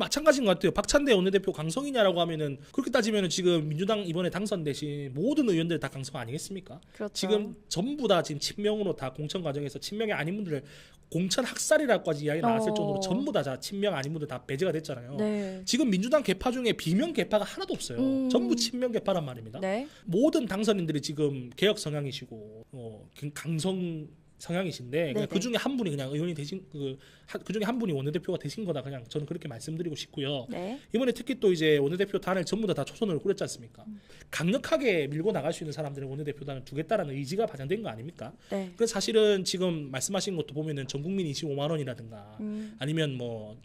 마찬가지인 것 같아요. 박찬대 원내대표 강성이냐라고 하면은 그렇게 따지면은 지금 민주당 이번에 당선되신 모든 의원들 다 강성 아니겠습니까? 그렇죠. 지금 전부 다 지금 친명으로 다 공천 과정에서 친명이 아닌 분들을 공천 학살이라고까지 이야기 나왔을 어. 정도로 전부 다 자- 친명 아닌 분들 다 배제가 됐잖아요. 네. 지금 민주당 개파 중에 비명 개파가 하나도 없어요. 음. 전부 친명 개파란 말입니다. 네. 모든 당선인들이 지금 개혁 성향이시고 어, 강성 성향이신데 네네. 그 중에 한 분이 그냥 의원이 되신 그, 하- 그 중에 한 분이 원내대표가 되신 거다 그냥 저는 그렇게 말씀드리고 싶고요. 네. 이번에 특히 또 이제 원내대표 단을 전부 다, 다 초선으로 꾸렸지 않습니까? 강력하게 밀고 나갈 수 있는 사람들의 원내대표 단을 두겠다라는 의지가 반영된 거 아닙니까? 네. 그래서 사실은 지금 말씀하신 것도 보면은 전 국민 25만 원이라든가 음. 아니면 뭐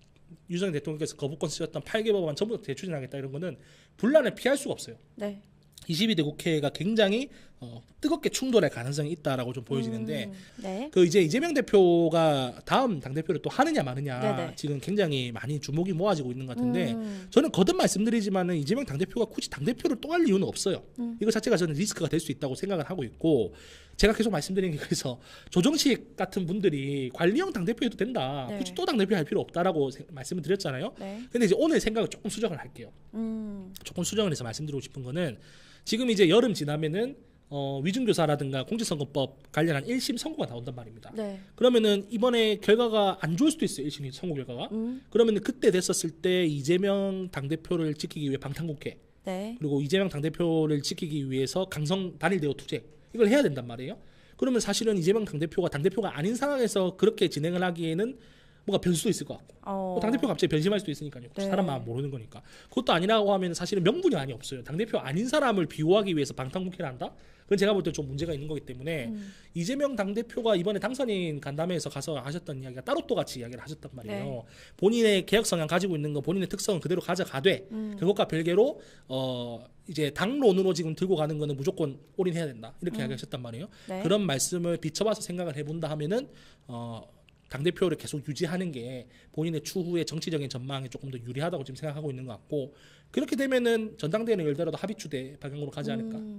유승 대통령께서 거부권 쓰셨던 8개 법안 전부 다 대추진하겠다 이런 거는 분란을 피할 수가 없어요. 네. 22대 국회가 굉장히 어, 뜨겁게 충돌할 가능성이 있다라고 좀 보여지는데 음. 네. 그 이제 이재명 대표가 다음 당 대표를 또 하느냐 마느냐 네네. 지금 굉장히 많이 주목이 모아지고 있는 것 같은데 음. 저는 거듭 말씀드리지만은 이재명 당 대표가 굳이 당 대표를 또 할 이유는 없어요. 음. 이거 자체가 저는 리스크가 될 수 있다고 생각을 하고 있고 제가 계속 말씀드리는 게 그래서 조정식 같은 분들이 관리형 당 대표해도 된다. 네. 굳이 또 당 대표 할 필요 없다라고 세- 말씀을 드렸잖아요. 네. 근데 이제 오늘 생각을 조금 수정을 할게요. 음. 조금 수정을 해서 말씀드리고 싶은 거는 지금 이제 여름 지나면은 어, 위중교사라든가 공직선거법 관련한 1심 선고가 나온단 말입니다. 네. 그러면은 이번에 결과가 안 좋을 수도 있어요. 1심 선고 결과가. 음. 그러면은 그때 됐었을 때 이재명 당대표를 지키기 위해 방탄국회 네. 그리고 이재명 당대표를 지키기 위해서 강성 단일 대우 투쟁 이걸 해야 된단 말이에요. 그러면 사실은 이재명 당대표가 당대표가 아닌 상황에서 그렇게 진행을 하기에는 뭐가 변수도 있을 것 같고 어. 뭐 당대표가 갑자기 변심할 수도 있으니까요. 네. 사람 마음 모르는 거니까. 그것도 아니라고 하면 사실은 명분이 많이 없어요. 당대표 아닌 사람을 비호하기 위해서 방탄국회를 한다? 그건 제가 볼 때 좀 문제가 있는 거기 때문에 음. 이재명 당대표가 이번에 당선인 간담회에서 가서 하셨던 이야기가 따로 또 같이 이야기를 하셨단 말이에요. 네. 본인의 개혁 성향 가지고 있는 거 본인의 특성은 그대로 가져가되 음. 그것과 별개로 어 이제 당론으로 지금 들고 가는 거는 무조건 올인해야 된다 이렇게 이야기하셨단 말이에요. 네. 그런 말씀을 비춰봐서 생각을 해본다 하면은 어 당대표를 계속 유지하는 게 본인의 추후의 정치적인 전망에 조금 더 유리하다고 지금 생각하고 있는 것 같고 그렇게 되면은 전당대회는 열더라도 합의추대 방향으로 가지 않을까 음.